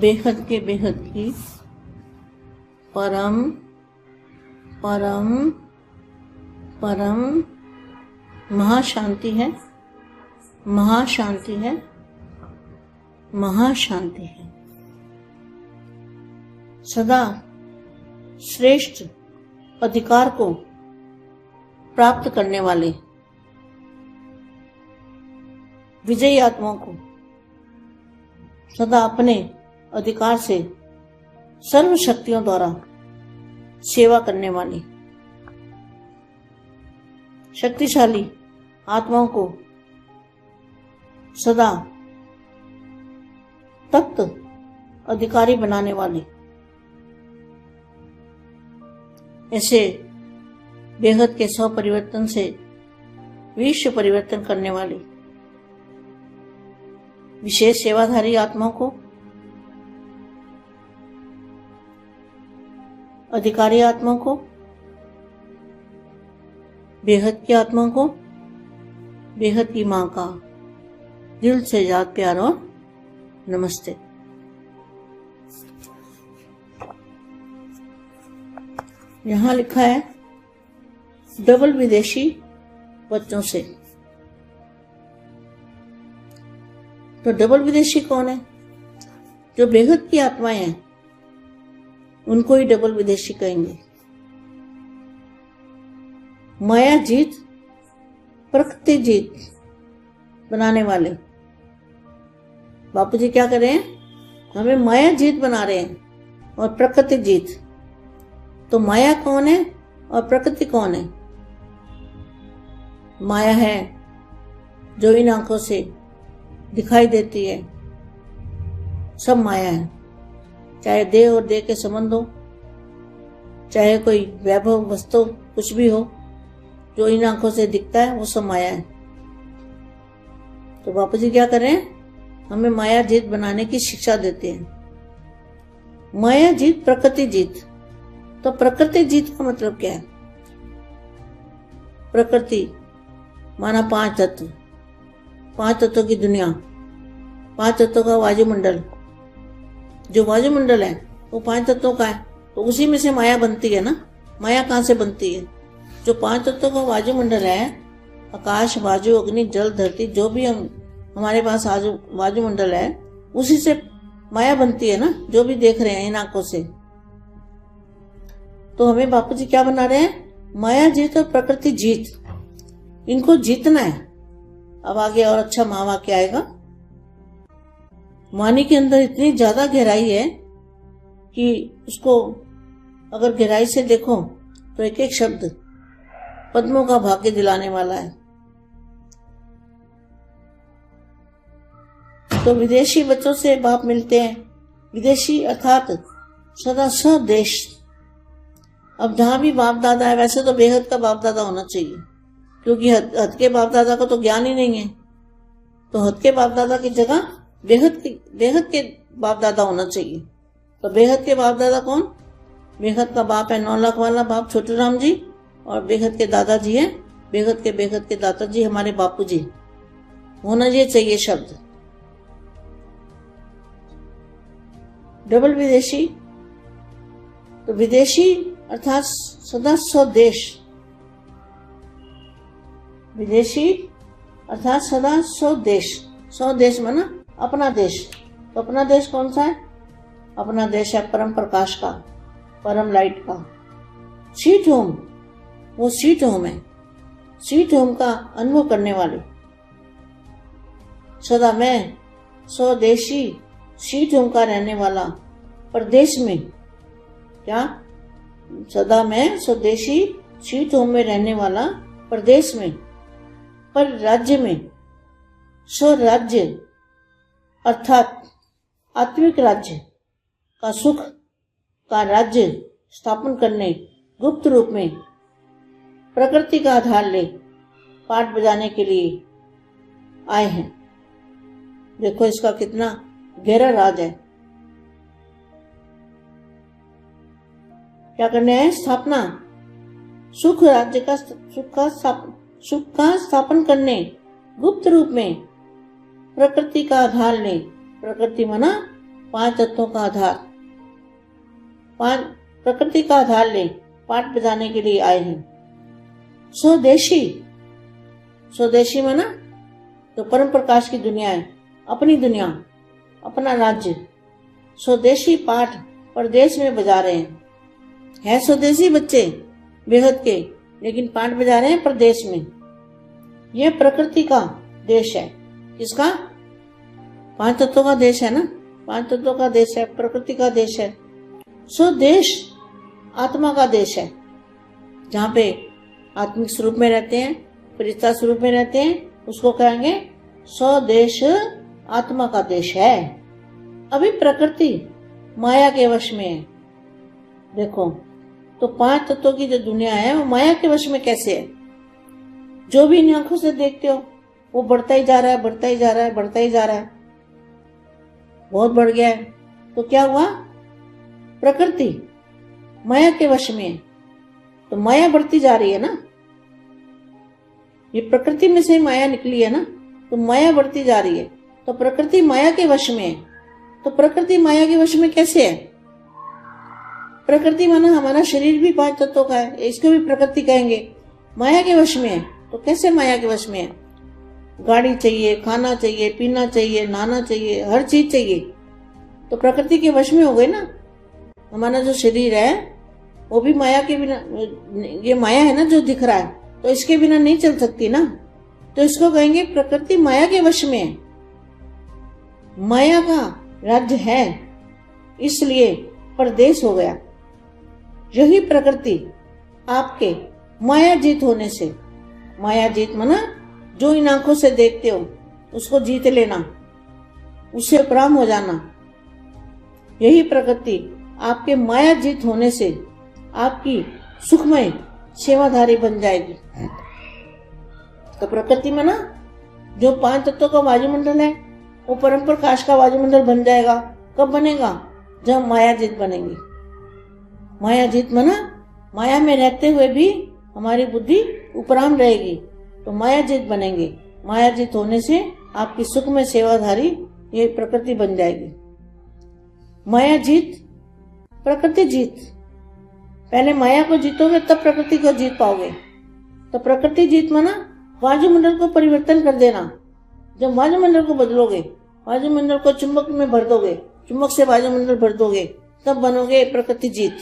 बेहद के बेहद की परम परम परम महाशांति है। महाशांति है। महाशांति है। सदा श्रेष्ठ अधिकार को प्राप्त करने वाले विजयी आत्माओं को सदा अपने अधिकार से सर्व शक्तियों द्वारा सेवा करने वाली शक्तिशाली आत्माओं को सदा तख्त अधिकारी बनाने वाले। ऐसे बेहद के सौ परिवर्तन से विश्व परिवर्तन करने वाली विशेष सेवाधारी आत्माओं को अधिकारी आत्मा को, बेहद की आत्मा को, बेहद की माँ का दिल से याद प्यार और नमस्ते। यहाँ लिखा है, डबल विदेशी बच्चों से। तो डबल विदेशी कौन है? जो बेहद की आत्माएँ हैं उनको ही डबल विदेशी कहेंगे। माया जीत, प्रकृति जीत बनाने वाले। बापू जी क्या कर रहे हैं? हमें माया जीत बना रहे हैं और प्रकृति जीत। तो माया कौन है और प्रकृति कौन है? माया है जो इन आँखों से दिखाई देती है। सब माया है। चाहे देह और देह के संबंध हो, चाहे कोई वैभव वस्तु कुछ भी हो, जो इन आँखों से दिखता है, वो सब माया है। तो बापू जी क्या करें हमें माया जीत बनाने की शिक्षा देते हैं। माया जीत, प्रकृति जीत। तो प्रकृति जीत का मतलब क्या है? प्रकृति माना पाँच तत्व। पाँच तत्वों की दुनिया। पाँच तत्वों का वायुमंडल। जो वायुमंडल है, वो पाँच तत्वों का है तो उसी में से माया बनती है ना? माया कहाँ से बनती है? जो पाँच तत्वों का वायुमंडल है, आकाश, वायु, अग्नि, जल, धरती, जो भी हम, हमारे पास वायुमंडल है, उसी से माया बनती है ना? जो भी देख रहे हैं इन आँखों से। तो हमें बापू जी क्या बना रहे हैं? माया जीत और प्रकृति जीत। इनको जीतना है। अब आगे और अच्छा मावा क्या आएगा। वाणी के अंदर इतनी ज़्यादा गहराई है कि उसको अगर गहराई से देखो तो एक एक शब्द पद्मों का भाग्य दिलाने वाला है। तो विदेशी बच्चों से बाप मिलते हैं। विदेशी अर्थात सदा स्वदेश अब जहाँ भी बाप दादा है वैसे तो बेहद का बाप दादा होना चाहिए क्योंकि हद, हद के बाप दादा का तो ज्ञान ही नहीं है। तो हद के बाप दादा की जगह बेहद के बेहद के बाप दादा होना चाहिए। तो बेहद के बाप दादा कौन? बेहद का बाप है नौ लाख वाला बाप छोटू राम जी, और बेहद के दादाजी है, बेहद के बेहद के दादाजी हमारे बापू जी होना ये चाहिए शब्द। डबल विदेशी। तो विदेशी अर्थात सदा स्वदेश। विदेशी अर्थात सदा स्वदेश। स्वदेश माना अपना देश। तो अपना देश कौन सा है? अपना देश है परम प्रकाश का, परम लाइट का। सीट होम वो सीट होम है। सीट होम का अनुभव करने वाले। सदा मैं स्वदेशी सीट होम का रहने वाला प्रदेश में। क्या? सदा मैं स्वदेशी सीट होम में रहने वाला प्रदेश में। पर राज्य में, स्वराज्य अर्थात आत्मिक राज्य का सुख का राज्य स्थापन करने गुप्त रूप में प्रकृति का आधार ले पाठ बजाने के लिए आए हैं। देखो इसका कितना गहरा राज है। क्या करने आए? स्थापना। सुख राज्य का सुख का सुख का स्थापन करने गुप्त रूप में प्रकृति का आधार ले। प्रकृति मना पाँच तत्वों का आधार। पाँच, प्रकृति का आधार ले। पाठ बजाने के लिए आए हैं। स्वदेशी। स्वदेशी मना तो परम प्रकाश की दुनिया है। अपनी दुनिया, अपना राज्य। स्वदेशी पाठ प्रदेश में बजा रहे हैं। है स्वदेशी बच्चे, बेहद के, लेकिन पाठ बजा रहे हैं प्रदेश में। यह प्रकृति का देश है। किसका? पाँच तत्वों का देश है ना? पाँच तत्वों का देश है, प्रकृति का देश है। सो देश आत्मा का देश है, जहाँ पे आत्मिक स्वरूप में रहते हैं फरिश्ता स्वरूप में रहते हैं, उसको कहेंगे स्वदेश आत्मा का देश है। अभी प्रकृति माया के वश में है। देखो तो पाँच तत्वों की जो दुनिया है, वो माया के वश में कैसे है? जो भी इन आँखों से देखते हो वो बढ़ता ही जा रहा है, बढ़ता ही जा रहा है, बढ़ता ही जा रहा है। बहुत बढ़ गया है। तो क्या हुआ? प्रकृति, माया के वश में है। तो माया बढ़ती जा रही है ना? ये प्रकृति में से माया निकली है ना? तो माया बढ़ती जा रही है। तो प्रकृति माया के वश में है। तो प्रकृति माया के वश में कैसे है? प्रकृति माना हमारा शरीर भी पाँच तत्वों का है, इसको भी प्रकृति कहेंगे। माया के वश में है। तो कैसे माया के वश में है? गाड़ी चाहिए, खाना चाहिए, पीना चाहिए, नहाना चाहिए, हर चीज़ चाहिए। तो प्रकृति के वश में हो गए ना। हमारा जो शरीर है, वो भी माया के बिना, ये माया है ना जो दिख रहा है तो इसके बिना नहीं चल सकती ना। तो इसको कहेंगे प्रकृति माया के वश में है। माया का राज्य है, इसलिए परदेश हो गया। यही प्रकृति आपके माया जीत होने से। माया जीत मना जो इन आँखों से देखते हो, उसको जीत लेना, उससे उपराम हो जाना। यही प्रकृति आपके माया जीत होने से आपकी सुखमय सेवाधारी बन जाएगी। तो प्रकृति में ना, जो पाँच तत्वों का वायुमंडल है, वो परम प्रकाश का वायुमंडल बन जाएगा। कब बनेगा? जब माया जीत बनेगी। माया जीत मना माया में रहते हुए भी हमारी बुद्धि उपराम रहेगी। तो माया जीत बनेंगे। माया जीत होने से आपकी सुख में सेवाधारी ये प्रकृति बन जाएगी। माया जीत प्रकृति जीत। पहले माया को जीतोगे, तब प्रकृति को जीत पाओगे। तो प्रकृति जीत माना वायुमंडल को परिवर्तन कर देना। जब वायुमंडल को बदलोगे, वायुमंडल को चुंबक में भर दोगे, चुंबक से वायुमंडल भर दोगे, तब बनोगे प्रकृति जीत।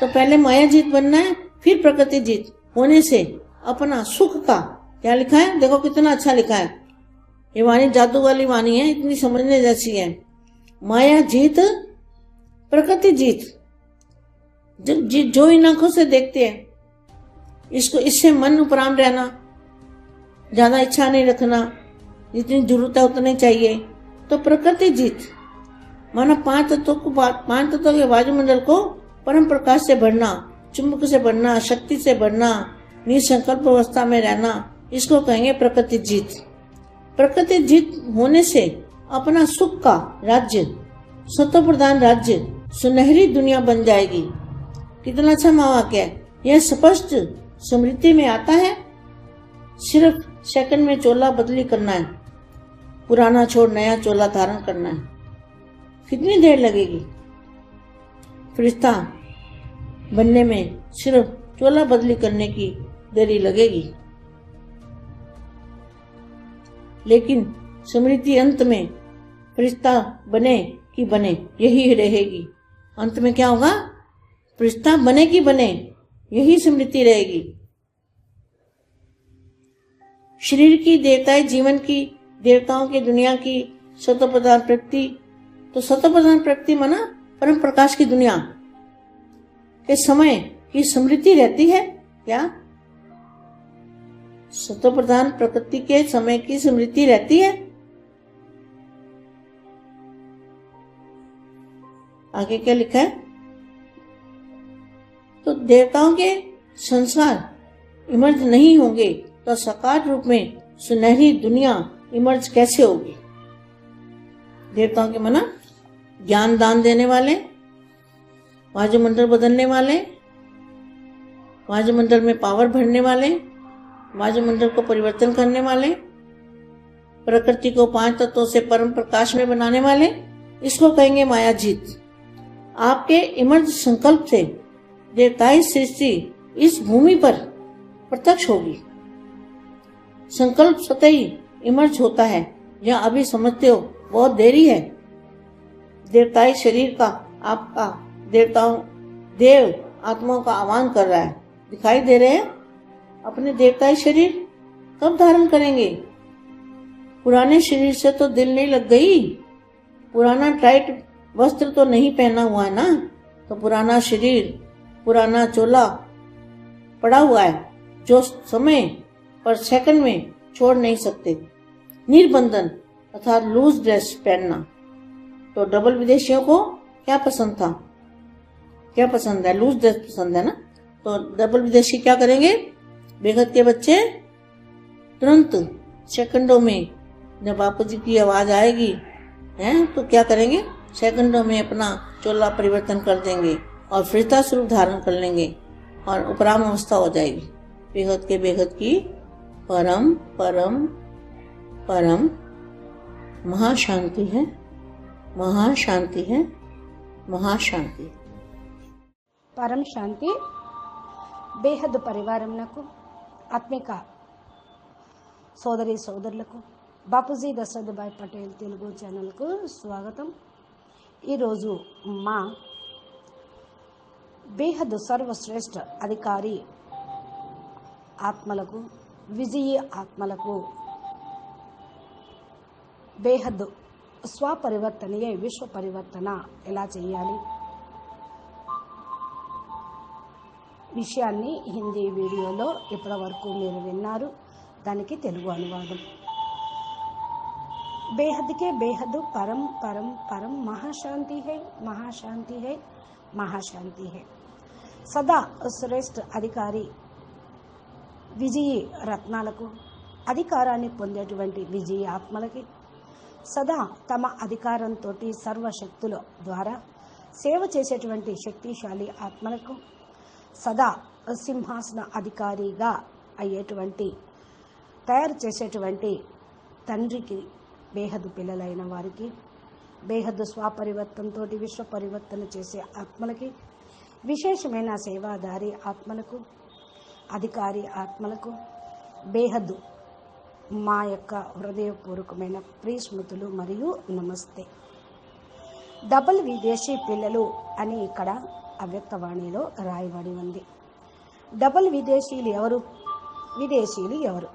तो पहले माया जीत बनना है, फिर प्रकृति जीत। होने से अपना सुख का। क्या लिखा है? देखो कितना अच्छा लिखा है। ये वाणी जादू वाली वाणी है इतनी समझने जैसी है। माया जीत प्रकृति जीत। जो, जो इन आँखों से देखते हैं इसको इससे मन उपराम रहना ज़्यादा इच्छा नहीं रखना जितनी ज़रूरत है उतनी चाहिए। तो प्रकृति जीत। माना पाँच तत्वों को पाँच तत्वों के वायुमंडल को परम प्रकाश से भरना चुंबक से भरना शक्ति से भरना निसंकल्प अवस्था में रहना, इसको कहेंगे प्रकृति जीत। प्रकृति जीत होने से अपना सुख का राज्य सत्व प्रधान राज्य, सुनहरी दुनिया बन जाएगी। कितना अच्छा महावाक्य है। यह स्पष्ट स्मृति में आता है। सिर्फ़ सेकंड में चोला बदली करना है। पुराना छोड़ नया चोला धारण करना है। कितनी देर लगेगी? फरिश्ता बनने में सिर्फ़ चोला बदली करने की देरी लगेगी। लेकिन स्मृति अंत में फरिश्ता बने कि बने, यही रहेगी। अंत में क्या होगा? फरिश्ता बने कि बने, यही स्मृति रहेगी। शरीर की देवताएँ, जीवन की देवताओं की, दुनिया की सतो प्रधान प्रकृति तो सतो प्रधान प्रकृति माना परम प्रकाश की दुनिया। के समय की स्मृति रहती है क्या सतो प्रधान प्रकृति के समय की स्मृति रहती है। आगे क्या लिखा है? तो देवताओं के संसार इमर्ज नहीं होंगे तो सकार रूप में सुनहरी दुनिया इमर्ज कैसे होगी? देवताओं के मना ज्ञान दान देने वाले वायुमंडल बदलने वाले वायुमंडल में पावर भरने वाले वायुमंडल को परिवर्तन करने वाले, प्रकृति को पाँच तत्वों से परम प्रकाश में बनाने वाले, इसको कहेंगे माया जीत आपके इमर्ज संकल्प से देवताई सृष्टि इस भूमि पर प्रत्यक्ष होगी। संकल्प स्वतः इमर्ज होता है। या अभी समझते हो, बहुत देरी है। देवताई शरीर का, आपका देवताओं, देव आत्माओं का आह्वान कर रहा है। दिखाई दे रहे हैं? अपने देवताई शरीर कब धारण करेंगे? पुराने शरीर से तो दिल नहीं लग गई। पुराना टाइट वस्त्र तो नहीं पहना हुआ है ना? तो पुराना शरीर, पुराना चोला पड़ा हुआ है, जो समय पर सेकंड में छोड़ नहीं सकते। निर्बंधन अर्थात लूज ड्रेस पहनना। तो डबल विदेशियों को क्या पसंद था? क्या पसंद है? लूज ड्रेस पसंद है ना? तो डबल विदेशी क्या करेंगे? बेगत के बच्चे तुरंत सेकंडों में जब बापू जी की आवाज आएगी हैं तो क्या करेंगे सेकंडों में अपना चोला परिवर्तन कर देंगे और फिरता स्वरूप धारण कर लेंगे और उपराम अवस्था हो जाएगी बेहद के बेहद की परम परम परम महाशांति है महाशांति है महाशांति పరం శాంతి బేహద్ పరివారంలకు ఆత్మిక సోదరి సోదరులకు బాపూజీ దశరథభాయ్ పటేల్ తెలుగు ఛానల్కు స్వాగతం. ఈరోజు మా బేహద్ సర్వశ్రేష్ఠ అధికారి ఆత్మలకు విజయీ ఆత్మలకు బేహద్ స్వపరివర్తనయే విశ్వ పరివర్తన ఎలా చేయాలి? విషయాన్ని హిందీ వీడియోలో ఇప్పటివరకు మీరు విన్నారు. దానికి తెలుగు అనువాదం. బేహద్కే బేహద్ పరం పరం పరం మహాశాంతి హే మహాశాంతి హే మహాశాంతి హే. సదా శ్రేష్ఠ అధికారి విజయి రత్నాలకు అధికారాన్ని పొందేటువంటి విజయ ఆత్మలకి సదా తమ అధికారంతో సర్వశక్తుల ద్వారా సేవ చేసేటువంటి శక్తిశాలి ఆత్మలకు సదా సింహాసన అధికారిగా అయ్యేటువంటి తయారు చేసేటువంటి తండ్రికి బేహద్దు పిల్లలైన వారికి బేహద్దు స్వపరివర్తనతో విశ్వ పరివర్తన చేసే ఆత్మలకి విశేషమైన సేవాదారి ఆత్మలకు అధికారి ఆత్మలకు బేహద్దు మా యొక్క హృదయపూర్వకమైన ప్రీస్మృతులు మరియు నమస్తే. డబుల్ విదేశీ పిల్లలు అని ఇక్కడ అవ్యక్తవాణిలో రాయబడి ఉంది డబుల్ విదేశీయులు ఎవరు? విదేశీయులు ఎవరు?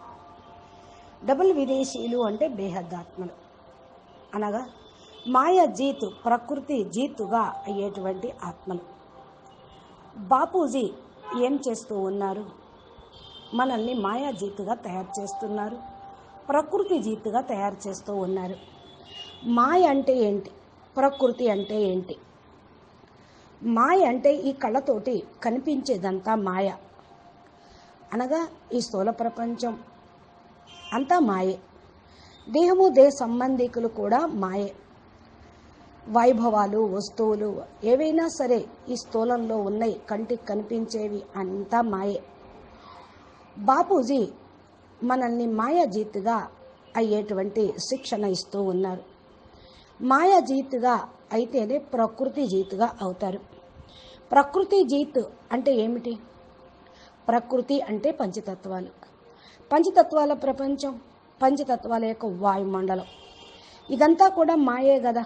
డబుల్ విదేశీయులు అంటే బేహద్దాత్మలు. అనగా మాయ జీతు ప్రకృతి జీతుగా అయ్యేటువంటి ఆత్మలు. బాపూజీ ఏం చేస్తూ ఉన్నారు? మనల్ని మాయా జీతుగా తయారు చేస్తున్నారు. ప్రకృతి జీతుగా తయారు చేస్తూ ఉన్నారు. మాయ అంటే ఏంటి? ప్రకృతి అంటే ఏంటి? మాయ అంటే ఈ కళ్ళతోటి కనిపించేదంతా మాయ. అనగా ఈ స్థూల ప్రపంచం అంతా మాయే. దేహము దేహ సంబంధికులు కూడా మాయే. వైభవాలు వస్తువులు ఏవైనా సరే ఈ స్థూలంలో ఉన్నాయి కంటికి కనిపించేవి అంతా మాయే. బాపూజీ మనల్ని మాయాజీతిగా అయ్యేటువంటి శిక్షణ ఇస్తూ ఉన్నారు. మాయాజీతిగా అయితేనే ప్రకృతి జీత్గా అవుతారు. ప్రకృతి జీత్ అంటే ఏమిటి? ప్రకృతి అంటే పంచతత్వాలు. పంచతత్వాల ప్రపంచం పంచతత్వాల యొక్క వాయుమండలం. ఇదంతా కూడా మాయే కదా?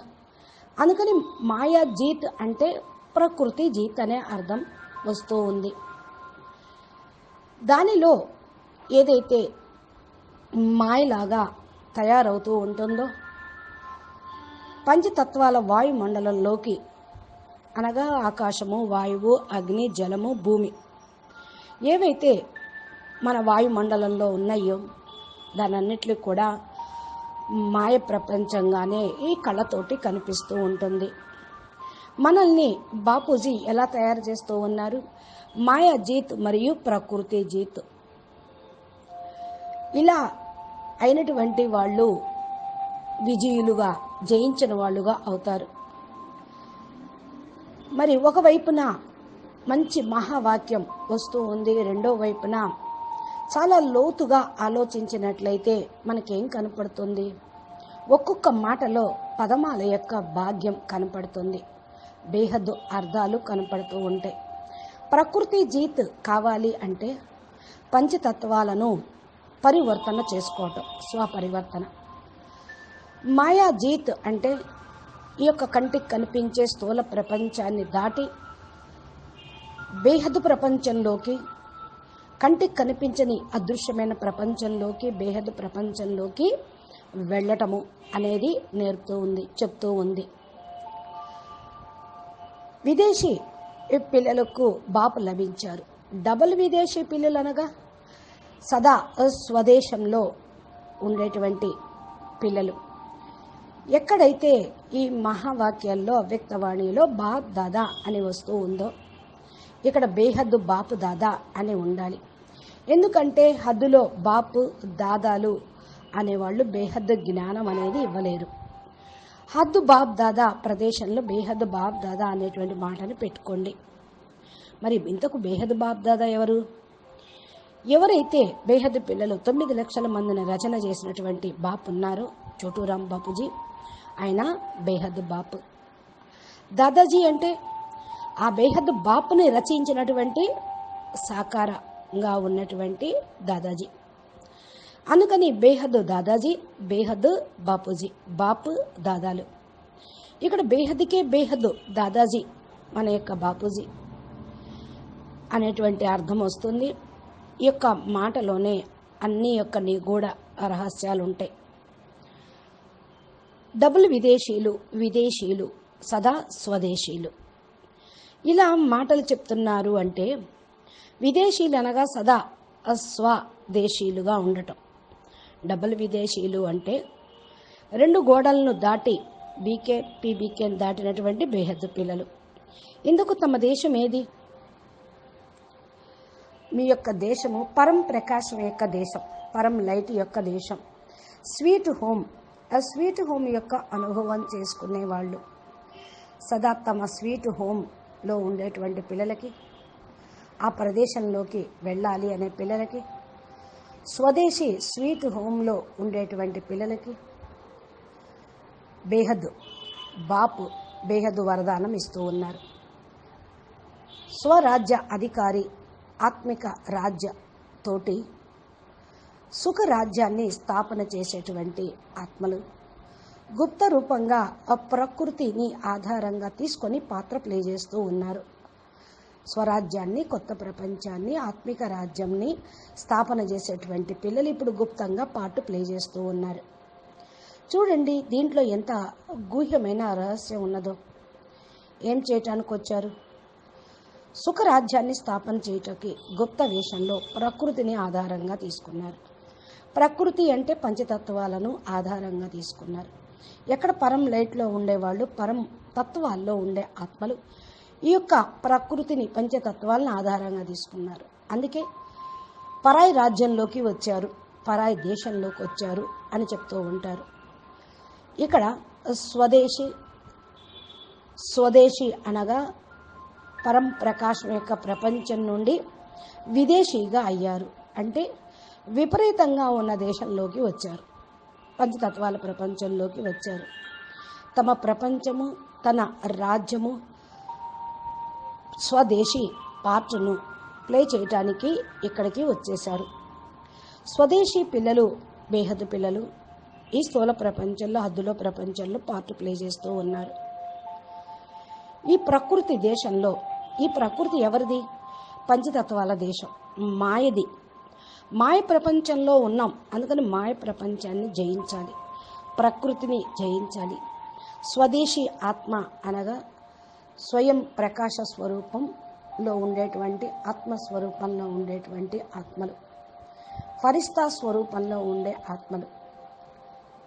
అందుకని మాయా జీత్ అంటే ప్రకృతి జీత్ అనే అర్థం వస్తూ ఉంది. దానిలో ఏదైతే మాయలాగా తయారవుతూ ఉంటుందో పంచతత్వాల వాయుమండలంలోకి. అనగా ఆకాశము వాయువు అగ్ని జలము భూమి. ఏవైతే మన వాయుమండలంలో ఉన్నాయో దానన్నిటికీ కూడా మాయ ప్రపంచంగానే ఈ కళ్ళతోటి కనిపిస్తూ ఉంటుంది. మనల్ని బాపూజీ ఎలా తయారు చేస్తూ ఉన్నారు? మాయా జీత్ మరియు ప్రకృతి జీత్. ఇలా అయినటువంటి వాళ్ళు విజయులుగా జయించిన వాళ్ళుగా అవుతారు. మరి ఒకవైపున మంచి మహావాక్యం వస్తూ ఉంది రెండో వైపున చాలా లోతుగా ఆలోచించినట్లయితే మనకేం కనపడుతుంది? ఒక్కొక్క మాటలో పదమాల యొక్క భాగ్యం కనపడుతుంది. బేహద్దు అర్థాలు కనపడుతూ ఉంటాయి. ప్రకృతి జీత్ కావాలి అంటే పంచతత్వాలను పరివర్తన చేసుకోవటం స్వపరివర్తన. మాయాజీత్ అంటే ఈ యొక్క కంటికి కనిపించే స్థూల ప్రపంచాన్ని దాటి బేహద్దు ప్రపంచంలోకి కంటికి కనిపించని అదృశ్యమైన ప్రపంచంలోకి బేహదు ప్రపంచంలోకి వెళ్ళటము అనేది నేర్పుతూ ఉంది చెప్తూ ఉంది. విదేశీ పిల్లలకు బాపు లభించారు. డబుల్ విదేశీ పిల్లలు అనగా సదా స్వదేశంలో ఉండేటువంటి పిల్లలు. ఎక్కడైతే ఈ మహావాక్యాల్లో అవ్యక్తవాణిలో బాప్ దాదా అని వస్తూ ఉందో ఇక్కడ బేహద్దు బాపు దాదా అని ఉండాలి. ఎందుకంటే హద్దులో బాపు దాదాలు అనేవాళ్ళు బేహద్దు జ్ఞానం అనేది ఇవ్వలేరు. హద్దు బాబ్ దాదా ప్రదేశంలో బేహద్దు బాబ్ దాదా అనేటువంటి మాటని పెట్టుకోండి. మరి ఇంతకు బేహద్దు బాబ్ దాదా ఎవరు? ఎవరైతే బేహద్దు పిల్లలు తొమ్మిది లక్షల మందిని రచన చేసినటువంటి బాపు ఉన్నారో చోటూరాం బాపుజీ ఆయన బేహద్ బాపు. దాదాజీ అంటే ఆ బేహద్ బాపుని రచించినటువంటి సాకారంగా ఉన్నటువంటి దాదాజీ. అందుకని బేహద్ దాదాజీ బేహద్ బాపూజీ బాపు దాదాలు. ఇక్కడ బేహద్కే బేహద్దు దాదాజీ మన యొక్క బాపూజీ అనేటువంటి అర్థం వస్తుంది. ఈ యొక్క మాటలోనే అన్ని యొక్క నిగూఢ రహస్యాలు ఉంటాయి డబుల్ విదేశీయులు విదేశీయులు సదా స్వదేశీయులు. ఇలా మాటలు చెప్తున్నారు అంటే విదేశీయులు అనగా సదా స్వదేశీయులుగా ఉండటం. డబుల్ విదేశీయులు అంటే రెండు గోడలను దాటి బీకే పీబీకేని దాటినటువంటి బేహద్దు పిల్లలు. ఇందుకు తమ దేశం ఏది? మీ యొక్క దేశము పరం ప్రకాశం యొక్క దేశం పరం లైట్ యొక్క దేశం. స్వీట్ హోమ్ ఆ స్వీట్ హోమ్ యొక్క అనుభవం చేసుకునే వాళ్ళు సదా తమ స్వీట్ హోమ్లో ఉండేటువంటి పిల్లలకి ఆ ప్రదేశంలోకి వెళ్ళాలి అనే పిల్లలకి స్వదేశీ స్వీట్ హోమ్లో ఉండేటువంటి పిల్లలకి బేహద్ బాపు బేహద్ వరదానం ఇస్తూ ఉన్నారు. స్వరాజ్య అధికారి ఆత్మిక రాజ్య తోటి సుఖరాజ్యాన్ని స్థాపన చేసేటువంటి ఆత్మలు. గుప్త రూపంగా ఆ ప్రకృతిని ఆధారంగా తీసుకొని పాత్ర ప్లే చేస్తూ ఉన్నారు. స్వరాజ్యాన్ని కొత్త ప్రపంచాన్ని ఆత్మిక రాజ్యంని స్థాపన చేసేటువంటి పిల్లలు ఇప్పుడు గుప్తంగా పాటు ప్లే చేస్తూ ఉన్నారు. చూడండి దీంట్లో ఎంత గూహ్యమైన రహస్యం ఉన్నదో. ఏం చేయటానికి వచ్చారు? సుఖరాజ్యాన్ని స్థాపన చేయటానికి గుప్త వేషంలో ప్రకృతిని ఆధారంగా తీసుకున్నారు. ప్రకృతి అంటే పంచతత్వాలను ఆధారంగా తీసుకున్నారు. ఎక్కడ పరం లైట్లో ఉండేవాళ్ళు పరం తత్వాల్లో ఉండే ఆత్మలు ఈ యొక్క ప్రకృతిని పంచతత్వాలను ఆధారంగా తీసుకున్నారు. అందుకే పరాయి రాజ్యంలోకి వచ్చారు పరాయి దేశంలోకి వచ్చారు అని చెప్తూ ఉంటారు. ఇక్కడ స్వదేశీ స్వదేశీ అనగా పరం ప్రకాశం యొక్క ప్రపంచం నుండి విదేశీగా అయ్యారు. అంటే విపరీతంగా ఉన్న దేశంలోకి వచ్చారు. పంచతత్వాల ప్రపంచంలోకి వచ్చారు. తమ ప్రపంచము తన రాజ్యము స్వదేశీ పార్ట్ను ప్లే చేయటానికి ఇక్కడికి వచ్చేశారు. స్వదేశీ పిల్లలు బేహద్దు పిల్లలు ఈ స్థూల ప్రపంచంలో హద్దులో ప్రపంచంలో పార్ట్ ప్లే చేస్తూ ఉన్నారు. ఈ ప్రకృతి దేశంలో ఈ ప్రకృతి ఎవరిది? పంచతత్వాల దేశం. మాయది. మాయ ప్రపంచంలో ఉన్నాం. అందుకని మాయ ప్రపంచాన్ని జయించాలి. ప్రకృతిని జయించాలి. స్వదేశీ ఆత్మ అనగా స్వయం ప్రకాశ స్వరూపంలో ఉండేటువంటి ఆత్మస్వరూపంలో ఉండేటువంటి ఆత్మలు. ఫరిస్తా స్వరూపంలో ఉండే ఆత్మలు.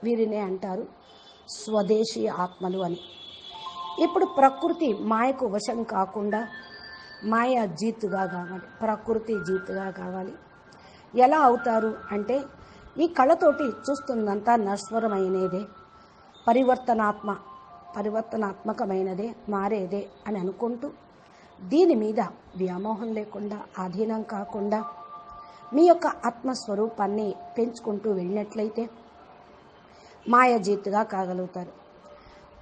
వీరినే అంటారు స్వదేశీ ఆత్మలు అని. ఇప్పుడు ప్రకృతి మాయకు వశం కాకుండా మాయ జీతుగా కావాలి. ప్రకృతి జీతుగా కావాలి. ఎలా అవుతారు అంటే ఈ కళతోటి చూస్తుందంతా నశ్వరమైనదే పరివర్తనాత్మ పరివర్తనాత్మకమైనదే మారేదే అని అనుకుంటూ దీని మీద వ్యామోహం లేకుండా ఆధీనం కాకుండా మీ యొక్క ఆత్మస్వరూపాన్ని పెంచుకుంటూ వెళ్ళినట్లయితే మాయజీతుగా కాగలుగుతారు.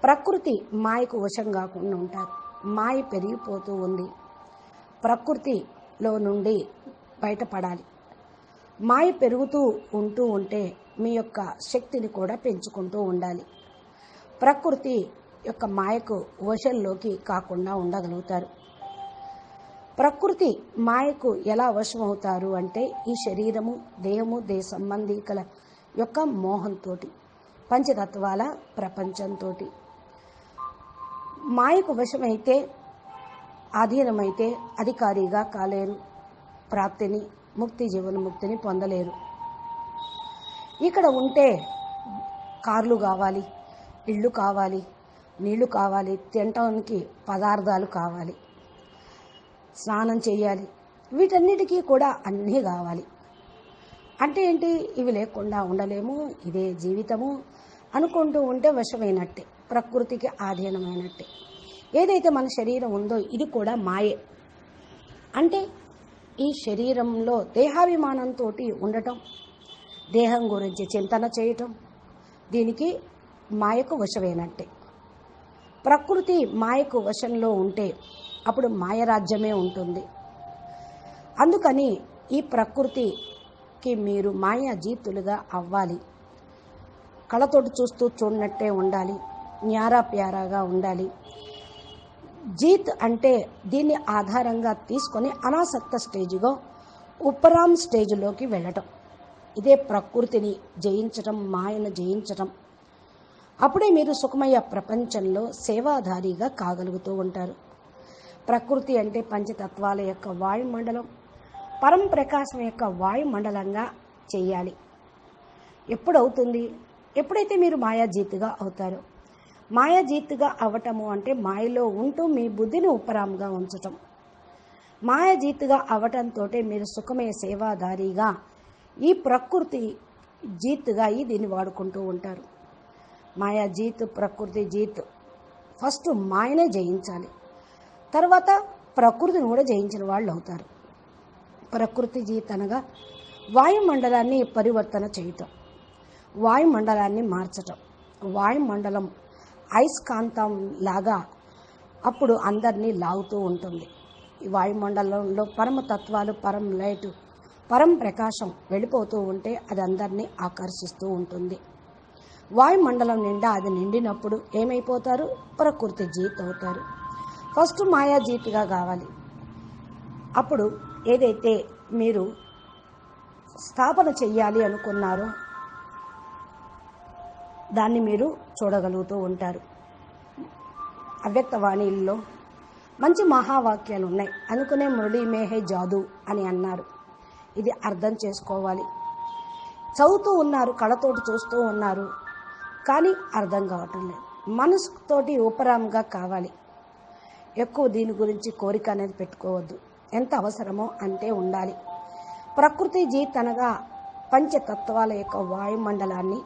ప్రకృతి మాయకు వశం కాకుండా ఉంటారు. మాయ పెరిగిపోతూ ఉంది. ప్రకృతిలో నుండి బయటపడాలి. మాయ పెరుగుతూ ఉంటూ ఉంటే మీ యొక్క శక్తిని కూడా పెంచుకుంటూ ఉండాలి. ప్రకృతి యొక్క మాయకు వశంలోకి కాకుండా ఉండగలుగుతారు. ప్రకృతి మాయకు ఎలా వశమవుతారు అంటే ఈ శరీరము దేహము దేహ సంబంధికల యొక్క మోహంతో పంచతత్వాల ప్రపంచంతో మాయకు వశమైతే ఆధీనమైతే అధికారిగా కాలేరు ప్రాప్తిని ముక్తి జీవన ముక్తిని పొందలేరు. ఇక్కడ ఉంటే కార్లు కావాలి ఇళ్ళు కావాలి నీళ్ళు కావాలి తినటానికి పదార్థాలు కావాలి స్నానం చేయాలి వీటన్నిటికీ కూడా అన్నీ కావాలి. అంటే ఏంటి? ఇవి లేకుండా ఉండలేము ఇదే జీవితము అనుకుంటూ ఉంటే వశమైనట్టే ప్రకృతికి ఆధీనమైనట్టే. ఏదైతే మన శరీరం ఉందో ఇది కూడా మాయే. అంటే ఈ శరీరంలో దేహాభిమానంతో ఉండటం దేహం గురించి చింతన చేయటం దీనికి మాయకు వశమైనట్టే. ప్రకృతి మాయకు వశంలో ఉంటే అప్పుడు మాయరాజ్యమే ఉంటుంది. అందుకని ఈ ప్రకృతికి మీరు మాయ జీతులుగా అవ్వాలి. కళతోటి చూస్తూ చూడనట్టే ఉండాలి. న్యారా ప్యారాగా ఉండాలి. జీత్ అంటే దీన్ని ఆధారంగా తీసుకొని అనాసక్త స్టేజ్గా ఉపరామ్ స్టేజ్లోకి వెళ్ళటం. ఇదే ప్రకృతిని జయించటం మాయను జయించటం. అప్పుడే మీరు సుఖమయ ప్రపంచంలో సేవాధారిగా కాగలుగుతూ ఉంటారు. ప్రకృతి అంటే పంచతత్వాల యొక్క వాయుమండలం పరం ప్రకాశం యొక్క వాయుమండలంగా చేయాలి. ఎప్పుడవుతుంది? ఎప్పుడైతే మీరు మాయాజీతిగా అవుతారో మాయాజీతుగా అవటము అంటే మాయలో ఉంటూ మీ బుద్ధిని ఉపరాంగా ఉంచటం. మాయాజీతుగా అవటంతో మీరు సుఖమయ సేవాదారిగా ఈ ప్రకృతి జీత్గా ఈ దీన్ని వాడుకుంటూ ఉంటారు. మాయా జీత్ ప్రకృతి జీత్ ఫస్ట్ మాయనే జయించాలి. తర్వాత ప్రకృతిని కూడా జయించిన వాళ్ళు అవుతారు. ప్రకృతి జీత్ అనగా వాయుమండలాన్ని పరివర్తన చేయటం వాయుమండలాన్ని మార్చటం. వాయుమండలం అయస్కాంతం లాగా అప్పుడు అందరినీ లాగుతూ ఉంటుంది. ఈ వాయుమండలంలో పరమ తత్వాలు పరం లైట్ పరం ప్రకాశం వెళ్ళిపోతూ ఉంటే అది అందరినీ ఆకర్షిస్తూ ఉంటుంది. వాయుమండలం నిండా అది నిండినప్పుడు ఏమైపోతారు? ప్రకృతి జీత్ అవుతారు. ఫస్ట్ మాయా జీత్గా కావాలి. అప్పుడు ఏదైతే మీరు స్థాపన చెయ్యాలి అనుకున్నారో దాన్ని మీరు చూడగలుగుతూ ఉంటారు. అవ్యక్తవాణిల్లో మంచి మహావాక్యాలు ఉన్నాయి. అనుకునే మురళీ మేహే జాదు అని అన్నారు. ఇది అర్థం చేసుకోవాలి. చదువుతూ ఉన్నారు కళతోటి చూస్తూ ఉన్నారు కానీ అర్థం కావటం లేదు. మనసుతోటి ఉపరాంగా కావాలి. ఎక్కువ దీని గురించి కోరిక అనేది పెట్టుకోవద్దు. ఎంత అవసరమో అంతే ఉండాలి. ప్రకృతి జీతనగా పంచతత్వాల యొక్క వాయుమండలాన్ని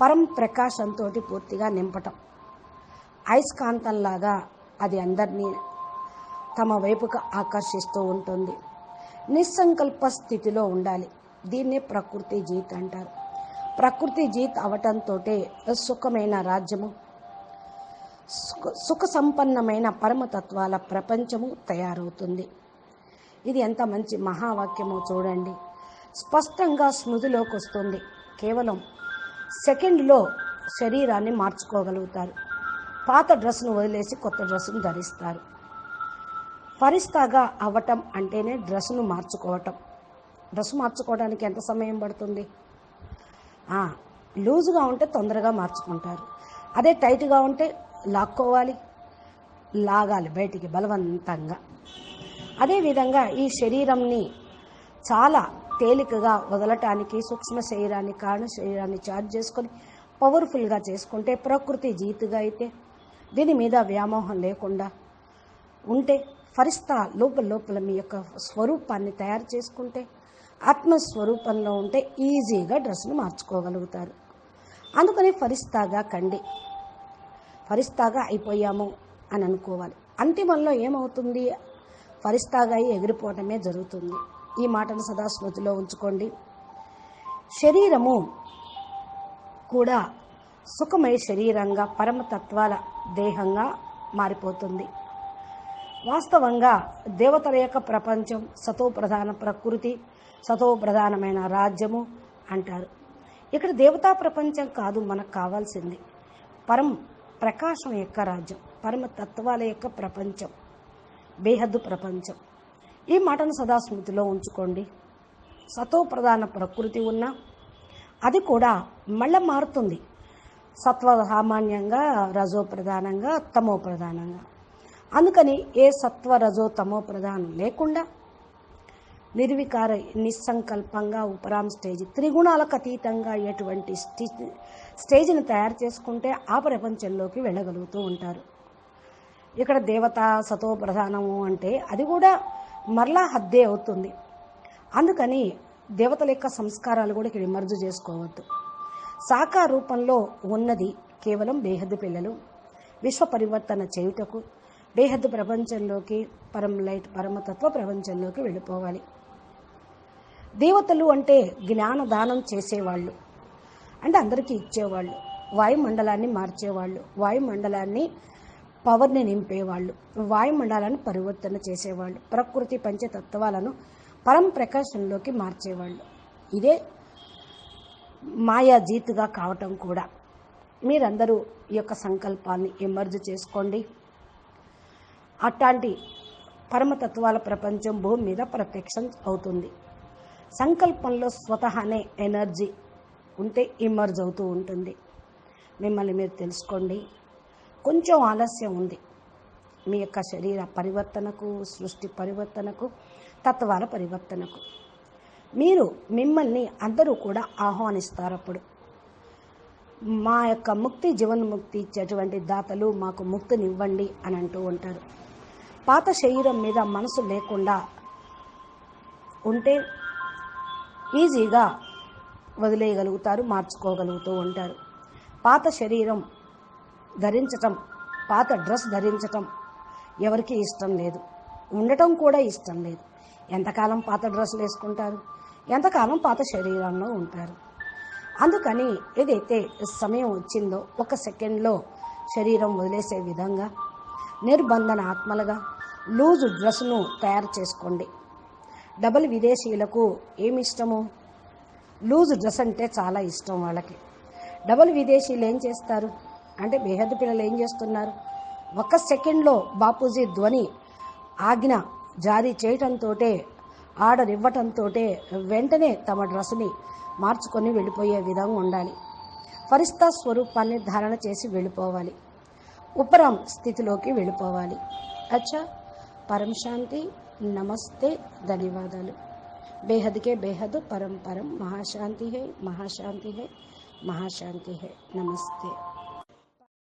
పరం ప్రకాశంతో పూర్తిగా నింపటం. అయస్కాంతంలాగా అది అందరినీ తమ వైపుకు ఆకర్షిస్తూ ఉంటుంది. నిస్సంకల్ప స్థితిలో ఉండాలి. దీన్నే ప్రకృతి జీత్ అంటారు. ప్రకృతి జీత్ అవటంతో సుఖమైన రాజ్యము సుఖ సంపన్నమైన పరమతత్వాల ప్రపంచము తయారవుతుంది. ఇది ఎంత మంచి మహావాక్యమో చూడండి. స్పష్టంగా స్మృతిలోకి వస్తుంది కేవలం సెకండ్లో శరీరాన్ని మార్చుకోగలుగుతారు. పాత డ్రెస్ను వదిలేసి కొత్త డ్రెస్సును ధరిస్తారు. ఫరిస్తాగా అవ్వటం అంటేనే డ్రెస్సును మార్చుకోవటం. డ్రెస్ మార్చుకోవడానికి ఎంత సమయం పడుతుంది? లూజుగా ఉంటే తొందరగా మార్చుకుంటారు. అదే టైట్గా ఉంటే లాక్కోవాలి లాగాలి బయటికి బలవంతంగా. అదేవిధంగా ఈ శరీరంని చాలా తేలికగా వదలటానికి సూక్ష్మ శరీరాన్ని కారణ శరీరాన్ని చార్జ్ చేసుకొని పవర్ఫుల్గా చేసుకుంటే ప్రకృతి జీతుగా అయితే దీని మీద వ్యామోహం లేకుండా ఉంటే ఫరిస్తా లోపల లోపల మీ యొక్క స్వరూపాన్ని తయారు చేసుకుంటే ఆత్మస్వరూపంలో ఉంటే ఈజీగా డ్రెస్ను మార్చుకోగలుగుతారు. అందుకని ఫరిస్తాగా కండి. ఫరిస్తాగా అయిపోయాము అని అనుకోవాలి. అంతిమంలో ఏమవుతుంది? ఫరిస్తాగా అయి ఎగిరిపోవటమే జరుగుతుంది. ఈ మాటను సదా స్మృతిలో ఉంచుకోండి. శరీరము కూడా సుఖమయ శరీరంగా పరమతత్వాల దేహంగా మారిపోతుంది. వాస్తవంగా దేవతల యొక్క ప్రపంచం సతో ప్రధాన ప్రకృతి సతో ప్రధానమైన రాజ్యము అంటారు. ఇక్కడ దేవతా ప్రపంచం కాదు మనకు కావాల్సింది. పరం ప్రకాశం యొక్క రాజ్యం పరమ తత్వాల యొక్క ప్రపంచం బేహద్దు ప్రపంచం. ఈ మాటను సదా స్మృతిలో ఉంచుకోండి. సతో ప్రధాన ప్రకృతి ఉన్న అది కూడా మళ్ళీ మారుతుంది. సత్వ సామాన్యంగా రజో ప్రధానంగా తమో ప్రధానంగా. అందుకని ఏ సత్వ రజో తమో ప్రధానం లేకుండా నిర్వికార నిస్సంకల్పంగా ఉపరామ్ స్టేజ్ త్రిగుణాలకు అతీతంగా ఎటువంటి స్టేజ్ స్టేజ్ని తయారు చేసుకుంటే ఆ ప్రపంచంలోకి వెళ్ళగలుగుతూ ఉంటారు. ఇక్కడ దేవత సతో ప్రధానము అంటే అది కూడా మరలా హద్దే అవుతుంది. అందుకని దేవతల యొక్క సంస్కారాలు కూడా ఇక్కడ ఇమర్జు చేసుకోవద్దు. సాకార రూపంలో ఉన్నది కేవలం బేహద్దు పిల్లలు. విశ్వ పరివర్తన చేయుటకు బేహద్దు ప్రపంచంలోకి పరం లైట్ పరమతత్వ ప్రపంచంలోకి వెళ్ళిపోవాలి. దేవతలు అంటే జ్ఞానదానం చేసేవాళ్ళు. అంటే అందరికీ ఇచ్చేవాళ్ళు. వాయుమండలాన్ని మార్చేవాళ్ళు. వాయుమండలాన్ని పవర్ని నింపేవాళ్ళు వాయుమండలాన్ని పరివర్తన చేసేవాళ్ళు ప్రకృతి పంచతత్వాలను పరం ప్రకాశంలోకి మార్చేవాళ్ళు. ఇదే మాయా జీతుగా కావటం కూడా. మీరందరూ ఈ యొక్క సంకల్పాన్ని ఎమర్జ్ చేసుకోండి. అట్లాంటి పరమతత్వాల ప్రపంచం భూమి మీద ప్రత్యక్షం అవుతుంది. సంకల్పంలో స్వతహానే ఎనర్జీ ఉంటే ఇమర్జ్ అవుతూ ఉంటుంది. మిమ్మల్ని మీరు తెలుసుకోండి. కొంచెం ఆలస్యం ఉంది. మీ యొక్క శరీర పరివర్తనకు సృష్టి పరివర్తనకు తత్వాల పరివర్తనకు. మీరు మిమ్మల్ని అందరూ కూడా ఆహ్వానిస్తారు అప్పుడు. మా యొక్క ముక్తి జీవన్ముక్తి ఇచ్చేటువంటి దాతలు మాకు ముక్తినివ్వండి అని అంటూ ఉంటారు. పాత శరీరం మీద మనసు లేకుండా ఉంటే ఈజీగా వదిలేయగలుగుతారు మార్చుకోగలుగుతూ ఉంటారు. పాత శరీరం ధరించటం పాత డ్రెస్ ధరించటం ఎవరికి ఇష్టం లేదు. ఉండటం కూడా ఇష్టం లేదు. ఎంతకాలం పాత డ్రెస్సులు వేసుకుంటారు? ఎంతకాలం పాత శరీరంలో ఉంటారు? అందుకని ఏదైతే సమయం వచ్చిందో ఒక సెకండ్లో శరీరం వదిలేసే విధంగా నిర్బంధన ఆత్మలుగా లూజు డ్రెస్సును తయారు చేసుకోండి. డబల్ విదేశీయులకు ఏమి ఇష్టము? లూజ్ డ్రెస్ అంటే చాలా ఇష్టం వాళ్ళకి. డబల్ విదేశీయులు ఏం చేస్తారు? అంటే బేహద్ పిల్లలు ఏం చేస్తున్నారు? ఒక సెకండ్లో బాపూజీ ధ్వని ఆజ్ఞ జారీ చేయటంతో ఆర్డర్ ఇవ్వటంతో వెంటనే తమ డ్రస్సుని మార్చుకొని వెళ్ళిపోయే విధంగా ఉండాలి. ఫరిస్తా స్వరూపాన్ని ధారణ చేసి వెళ్ళిపోవాలి. ఉపరం స్థితిలోకి వెళ్ళిపోవాలి. అచ్చా పరం శాంతి నమస్తే ధన్యవాదాలు. బేహద్కే బేహద్ పరం పరం మహాశాంతి హే మహాశాంతి హే మహాశాంతి హే నమస్తే.